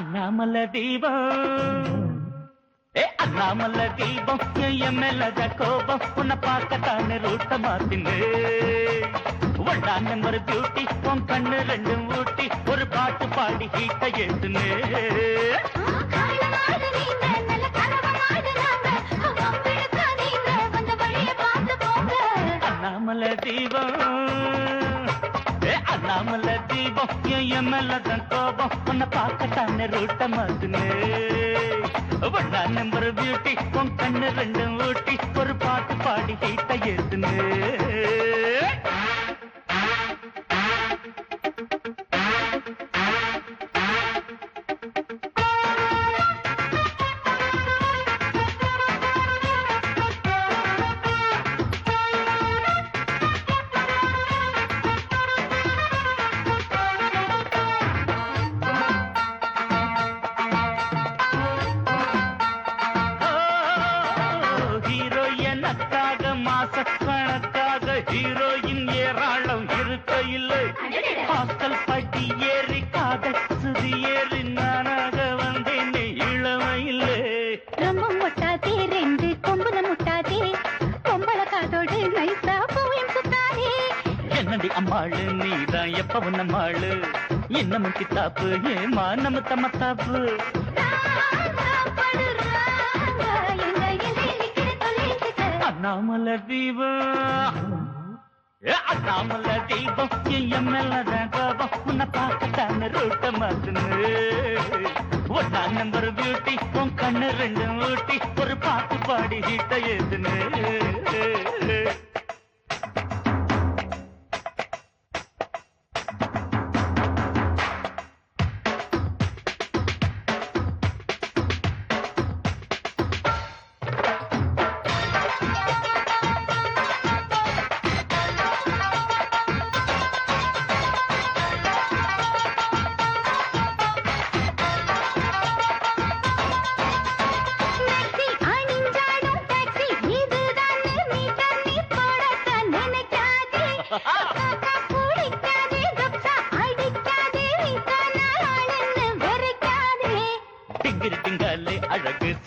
அண்ணாமல தீபம் ஏ அண்ணாமல தீபம் என் மேலத கோபம். உன்னை பார்க்கத்தானே ரூட்ட மாத்தினு ஒண்டா நம்பர் பியூட்டி உன் கண்ணு ரெண்டும் ஊட்டி ஒரு பாட்டு பாடி ஹீட்ட ஏத்துனு என் மேலதான் கோபம். உன்னை பார்க்கத்தானே ரூட்ட மாத்துனு. ஒண்டா நம்பர் பியூட்டி உன் கண்ணு ரெண்டும் ஊட்டி ஒரு பாட்டு பாடி ஹீட்ட ஏத்துனு. நீதான் எப்ப நம்மாளு கித்தாப்பு ஏமா நம்ம தம்மத்தாப்பு அண்ணாமல தீபம். அண்ணாமல தீபம் என் மேலதான் கோபம். உன்னை பார்க்கத்தான ரூட்ட மாத்துன்னு ஒன்னா நம்பர் பியூட்டி உன் கண்ணு ரெண்டும் ஊட்டி ஒரு பாட்டு பாடி ஹீட்ட ஏதுன்னு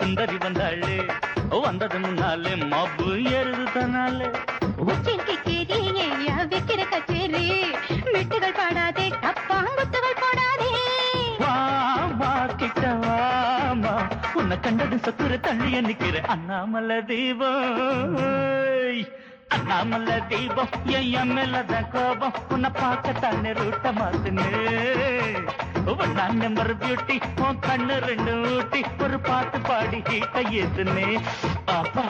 சுந்தரி வந்தாளே. வந்தது முன்னாலே மப்பு ஏறுது தனாலே உச்சில் கிக்கேரி ஏயா வைக்கிற கச்சேரி. மெட்டுகள் பாடாதே டப்பாங்குத்துகள் போடாதே. வாமா கிட்ட வாமா உன்னை கண்டது சத்துர தள்ளிய நிக்கிற அண்ணாமல தீபம். அண்ணாமல தீபம் என் மேலதான் கோபம். உன்னை பார்க்கத்தானே ரூட்ட மாத்துனு ஒன்னா நம்பர் பியூட்டி உன் கண்ணு ரெண்டு ஊட்டி. ஒரு பாட்டு பாடி ஹீட்ட ஏத்துனே அப்பா.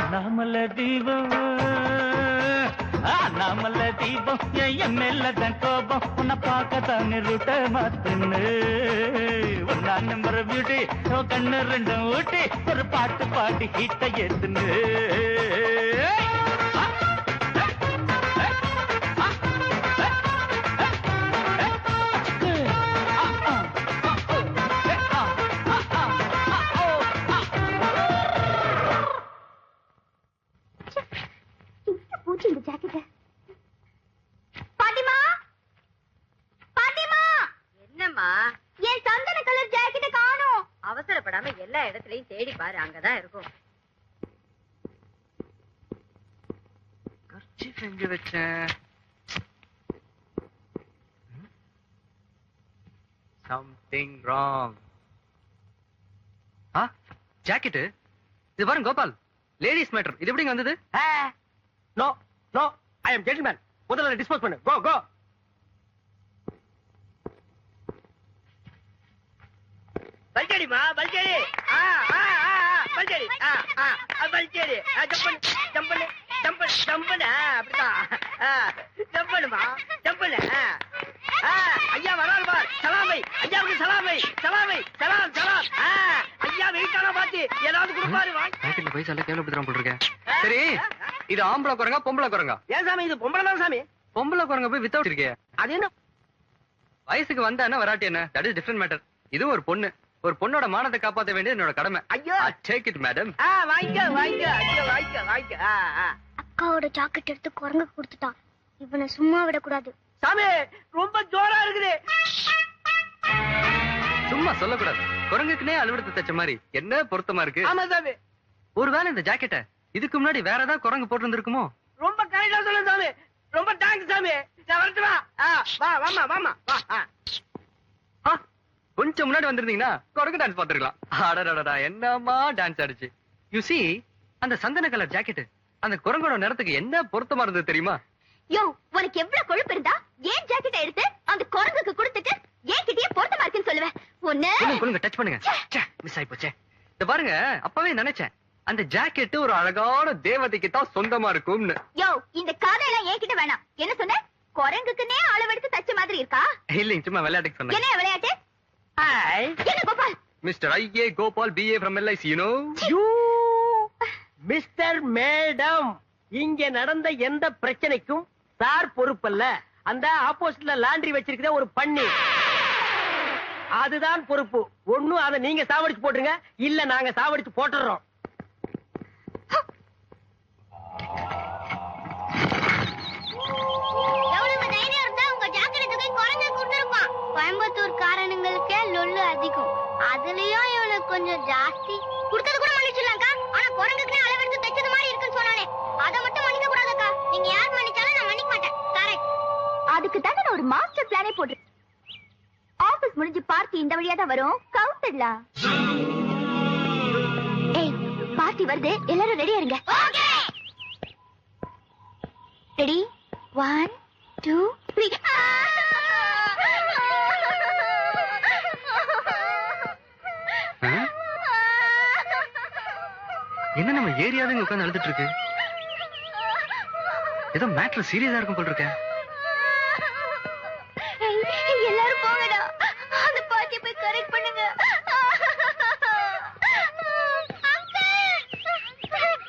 அண்ணாமல தீபம். அண்ணாமல தீபம். என் மேலதான் கோபம். உன்னை பார்க்கத்தானே ரூட்ட மாத்துனு. ஒன்னா நம்பர் பியூட்டி கண்ணு ரெண்டும் ஊட்டி. ஒரு பாட்டு பாடி ஹீட்ட ஏத்துனு பூச்சி இந்த ஜாக்கெட் பாட்டிமா பாட்டிமா என்னம்மா? என் சந்தன கலர் ஜாக்கெட்டை காணோம். அவசரப்படாம எல்லா இடத்துலயும் தேடி பாரு அங்கதான் இருக்கும். கர்ச்சீஃப் எங்க வச்சேன் சம்திங் ராங் ஆ ஜாக்கெட் இது பாருங்க கோபால். லேடிஸ் மேட்டர் இது எப்படிங்க வந்தது? No no I am gentleman முதல்ல டிஸ்போஸ் பண்ணு. கோ கோ பல்சேரிமா பல்சேரி ஆ ஆ ஆ பல்சேரி ஆ ஆ பல்சேரி ஜம்ப் பண்ணு ஜம்ப் பண்ணு ஜம்ப் பண்ணு ஜம்ப் பண்ணு ஆ, அப்படிதான். ஆ ஜம்ப் பண்ணுமா ஜம்ப் பண்ணு ஆ. ஆ ஐயா வரால் பார். சலாமை. ஐயாவுக்கு சலாமை. சலாமை. சலாம் சலாம். ஆ ஐயா வெயிட்டான பாத்து. ஏதாவது கொடுப்பாரு வாங்கி. ஜாக்கெட்ல பைசா எல்லாம் கேவலப்படுத்துறான் போல் சரி. இது ஆம்பளை குரங்கா பொம்பளை குரங்கா? ஏன் சாமி இது பொம்பளை தான் சாமி? பொம்பளை குரங்க போய் வித்தவுட் இருக்கே. அது என்ன? வயசுக்கு வந்தா என்ன வராட்டி என்ன? தட் இஸ் டிஃபரெண்ட் மேட்டர் இது ஒரு பொண்ணு. ஒரு பொண்ணோட மானத்தை காப்பாத்த வேண்டியது என்னோட கடமை. ஐயோ! டேக் இட் மேடம் ஆ வாங்கிக்க வாங்கிக்க ஐயோ ஆ ஆ. அக்காவோட ஜாக்கெட் எடுத்து குரங்கு கொடுத்துட்டான் இவனை சும்மா விடக்கூடாது. சாமி ரொம்ப ஜோரா இருக்குது. சும்மா சொல்லக்கூடாது. குரங்குக்குனே அலுவலகத்தை தச்ச மாதிரி. என்ன பொருத்தமா இருக்கு? ஆமா சாமி. ஒருவேளை இந்த ஜாக்கெட்ட இதுக்கு முன்னாடி வேற ஏதாவது குரங்கு போட்டு இருந்திருக்குமோ ரொம்ப கரெக்டா சொல்லுங்க சாமி. ரொம்ப தேங்க்ஸ் சாமி. நான் வரட்டுமா ஆ, வா வாமா வாமா வா ஆ. ஆ, கொஞ்சம் முன்னாடி வந்திருந்தீங்கன்னா குரங்கு டான்ஸ் பாத்துருக்கலாம் அடடடடா என்னமா டான்ஸ் ஆடிச்சு. யூ see அந்த சந்தன கலர் ஜாக்கெட் அந்த குரங்கோட நிறத்துக்கு என்ன பொருத்தமா இருந்தது தெரியுமா? யோ உனக்கு எவ்வளவு கொழுப்பு இருந்தா ஏன் ஜாக்கெட் எடுத்து அந்த குரங்குக்கு கொடுத்துட்டு ஏன் கிட்டயே பொருத்தமா இருக்குன்னு சொல்லுவேன் ஒண்ணு டச் பண்ணுங்க. மிஸ் ஆயி போச்சே. இந்த பாருங்க அப்பவே நினைச்சேன். அந்த ஜாக்கெட் ஒரு அழகான தேவதைக்கு தான் சொந்தமா இருக்கும்னு. யோ இந்த கதையெல்லாம் என்கிட்ட வேணாம். என்ன சொன்ன? குரங்குக்குன்னே அளவெடுத்து தச்ச மாதிரி இருக்கா? இல்லைங்க சும்மா விளையாட்டுக்கு சொன்னேன். என்ன விளையாட்டு? ஹாய் என்ன Gopal? Mr IA Gopal BA from LIC you know you Mr madam இங்க நடந்த எந்த பிரச்சனைக்கும் சார் பொறுப்பல்ல. அந்த ஆப்போசிட்ல லாண்ட்ரி வச்சிருக்கிற ஒரு பண்ணி. அதுதான் பொறுப்பு. ஒண்ணும் அதை நீங்க சாவடிச்சு போட்டுருங்க. இல்ல நாங்க சாவடிச்சு போட்டுறோம். அதுக்கு தானே நான் ஒரு மாஸ்டர் பிளானே போட்டு ஆபீஸ் முடிஞ்சு பார்ட்டி இந்த வழியா தான் வரும். கவுண்டர்லா? ஏய் பார்ட்டி வருது. எல்லாரும் ரெடியா இருங்க. ரெடி ஒன் டூ த்ரீ என்ன நம்ம ஏரியாவே உட்காந்து அழுதுட்டு இருக்கு? ஏதோ மேட்ரு சீரியஸா இருக்கும் போல் இருக்கேன் எல்லாரும் போங்கடா அந்த பாட்டியை போய் கரெக்ட் பண்ணுங்க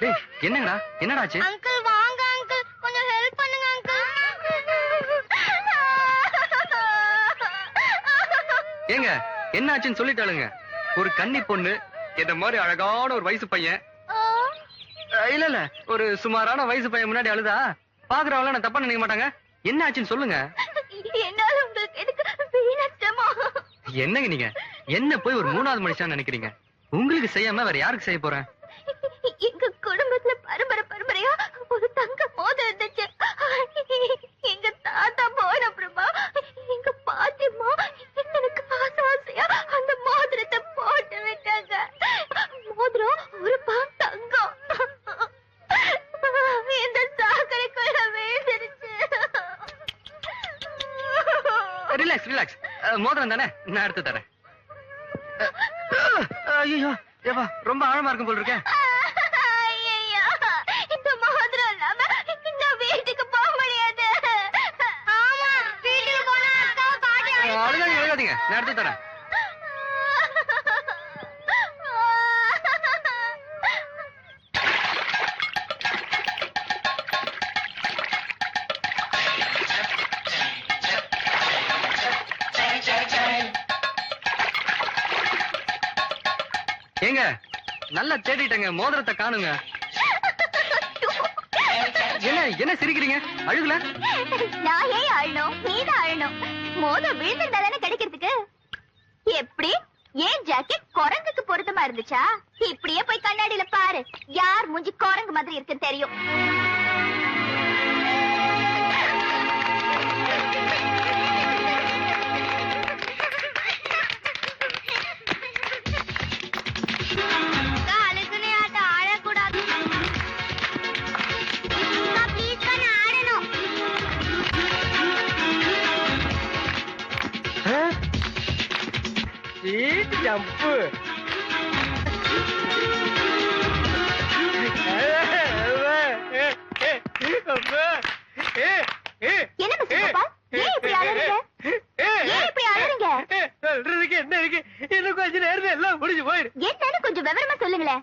டேய் என்னங்கடா? என்னடா ஆச்சு அங்கிள் வாங்க அங்கிள். கொஞ்சம் ஹெல்ப் பண்ணுங்க அங்கிள். ஏங்க என்ன ஆச்சுன்னு சொல்லிட்டாளுங்க. ஒரு கன்னி பொண்ணு இந்த மாதிரி அழகான ஒரு வயசு பையன். இல்ல இல்ல ஒரு சுமாரான வயசு பையன் முன்னாடி அழுதா? பாக்குறவங்கள நான் தப்பா நினைக்க மாட்டாங்க. என்ன ஆச்சுன்னு சொல்லுங்க. என்னால உங்களுக்கு எதுக்கு வீணச்சமா என்னங்க நீங்க? என்ன போய் ஒரு மூணாவது மனுஷன் நினைக்கிறீங்க? உங்களுக்கு செய்யாம வேற யாருக்கு செய்ய போறேன் எங்க குடும்பத்துல பரம்பரை பரம்பரையா ஒரு தங்க மோதிரம் இருந்துச்சு எங்க தாத்தா போன அப்புறமா எங்க பாட்டிமா எனக்கு ஆசை ஆசையா அந்த மோதிரத்தை போட்டு விட்டாங்க மோதிரம் ஒரு பான் தங்கம் இந்த சாக்கடைக்குள்ள விழுந்துருச்சு ரிலாக்ஸ் ரிலாக்ஸ் மோதிரம் தானே? நான் எடுத்து தரேன். ஐயோ ஏப்பா ரொம்ப ஆழமா இருக்கும் போல் இருக்கேன் அழுகாதீங்க. நான் எடுத்து தரேன். நல்லா தேடிட்டேங்க மோதிரத்தை காணுங்க. என்ன என்ன சிரிக்கிறீங்க? அழுகல? நான் ஏன் அழணும் நீதான் அழணும் மோதிரம் விழுந்திருந்தா தானே கிடைக்கிறதுக்கு? எப்படி? ஏன் ஜாக்கெட் குரங்குக்கு பொருத்தமா இருந்துச்சா? இப்படியே போய் கண்ணாடியில பாரு. யார் மூஞ்சி குரங்கு மாதிரி இருக்குன்னு தெரியும்.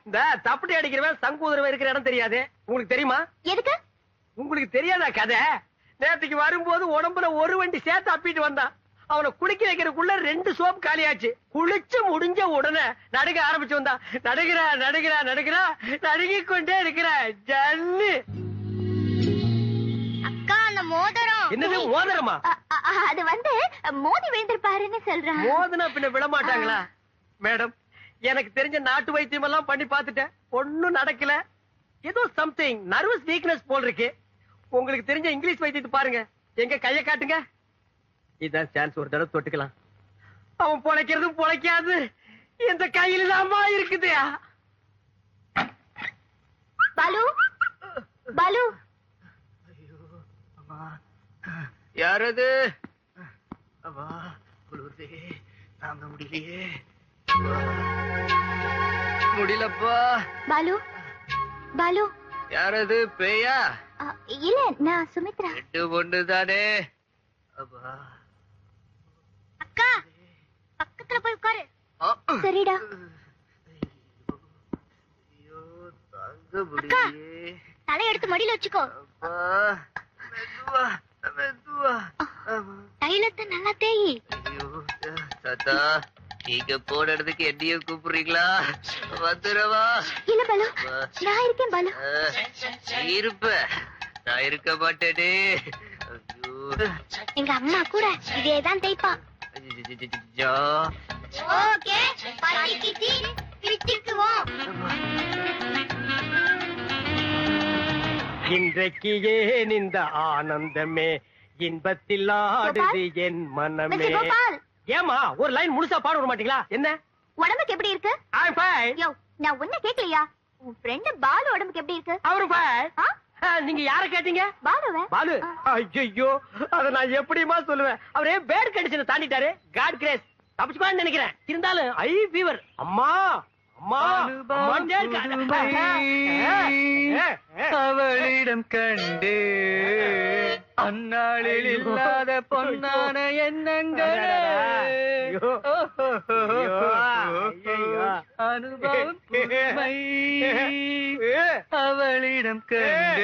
இந்த தப்படி அடிக்கிறவன் சங்கூதரவன் இருக்கிற இடம் தெரியாது. உங்களுக்கு தெரியுமா? எதுக்கு? உங்களுக்கு தெரியாதா கதை? நேத்துக்கு வரும்போது உடம்புல ஒரு வண்டி சேர்த்து அப்பிட்டு வந்தான். அவனை குளிக்க வைக்கிறதுக்குள்ள ரெண்டு சோப் காலியாச்சு. குளிச்சு முடிஞ்ச உடனே நடுக ஆரம்பிச்சு வந்தான் நடுகிறா நடுகிறா நடுகிறா நடுங்கிக் கொண்டே இருக்கிற ஜல்லு அக்கா அந்த மோதிரம். என்னது மோதிரமா? அது வந்து மோதி விழுந்திருப்பாருன்னு சொல்றான் மோதினா பின்ன விட மாட்டாங்களா? மேடம் எனக்கு தெரிஞ்ச நாட்டு வைத்தியம் எல்லாம் பண்ணி பார்த்துட்டேன். ஒண்ணும் நடக்கல. ஏதோ சம்திங் நர்வஸ் வீக்னஸ் போல் இருக்கு. உங்களுக்கு தெரிஞ்ச இங்கிலீஷ் வைத்தியத்தை பாருங்க. எங்க கைய காட்டுங்க. இதான் சான்ஸ் ஒரு தடவை தொட்டுக்கலாம். அவன் பொழைக்கிறதும் பொழைக்காது. இந்த கையில தாமா இருக்குது. பாலு? பாலு? யாரது அவா குளிர்தே தாங்க முடியலையே. முடியலப்பா. பாலு? பாலு? யாரது பேயா? இல்ல நான் சுமித்ரா. ரெண்டு பொண்ணு தானே அப்பா அக்கா பக்கத்துல போய் உட்காரு. சரிடா. முடியலையே. தலை எடுத்து மடியில வச்சுக்கோ. தைலத்தை நல்லா தேயி. தாத்தா நீங்க போன இடத்துக்கு என்னையும் கூப்பிடுறீங்களா? வந்துடவா இல்ல பாலு. நான் இருக்கேன் பாலு. இருப்ப நான் இருக்க மாட்டேனே. எங்க அம்மா கூட இதேதான் தேய்ப்பா. ஐயோ. ஓகே இன்றைக்கு ஏன் இந்த ஆனந்தமே? இன்பத்தில் ஆடுது என் மனமே. ஏமா ஒரு லைன் முழுசா பாட விட மாட்டீங்களா? என்ன? உடம்புக்கு எப்படி இருக்கு? நான் உன்ன கேக்கலையா? உன் ஃப்ரெண்ட் பாலு உடம்புக்கு எப்படி இருக்கு. ஆ? ஆ, நீங்க யார கேட்டீங்க? பாலுவ. பாலு. ஐயோ அத நான் எப்படிமா சொல்லுவேன்? அவரே பேட் கண்டிஷனை தாண்டிட்டாரு. காட் கிரேஸ் தப்பிச்சுப்பான்னு நினைக்கிறேன். இருந்தாலும் ஐ ஃபீவர் அம்மா அம்மா. அவளிடம் கண்டு. அந்நாளில் இல்லாத பொன்னான எண்ணங்கள். அனுபவம் அவளிடம் கண்டு.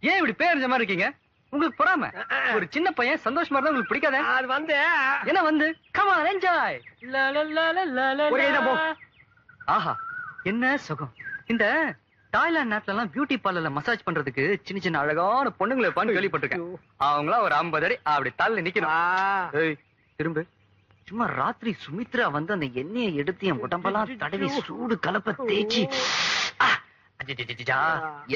ஏன் இப்படி பேரஞ்ச மாதிரி இருக்கீங்க? உங்களுக்கு பொறாம. ஒரு சின்ன பையன் சந்தோஷமா இருந்தா உங்களுக்கு பிடிக்காத? அது வந்து. என்ன வந்து? Come on enjoy. ஆஹா. என்ன சுகம். இந்த தாய்லாந்து நாட்டுல எல்லாம் பியூட்டி பார்லர்ல மசாஜ் பண்றதுக்கு சின்ன சின்ன அழகான பொண்ணுங்களை இருப்பான்னு கேள்விப்பட்டிருக்கேன். அவங்களாம் ஒரு ஐம்பது அடி அப்படி தள்ள நிக்கணும். திரும்ப. சும்மா ராத்திரி சுமித்ரா வந்து அந்த எண்ணெயை எடுத்து என் உடம்பெல்லாம் தடவி சூடு கலப்ப தேய்ச்சி.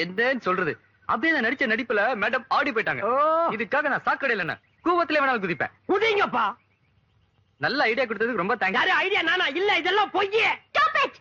என்னன்னு சொல்றது. அப்படியே நான் நடிச்ச நடிப்புல மேடம் ஆடி போயிட்டாங்க. இதுக்காக நான் சாக்கடையில என்ன கூவத்திலே வேணாலும் குதிப்பேன். குதிங்கப்பா. நல்ல ஐடியா கொடுத்ததுக்கு ரொம்ப தேங்க்ஸ் யாரு ஐடியா நானா? இல்ல இதெல்லாம் பொய்யே. Stop it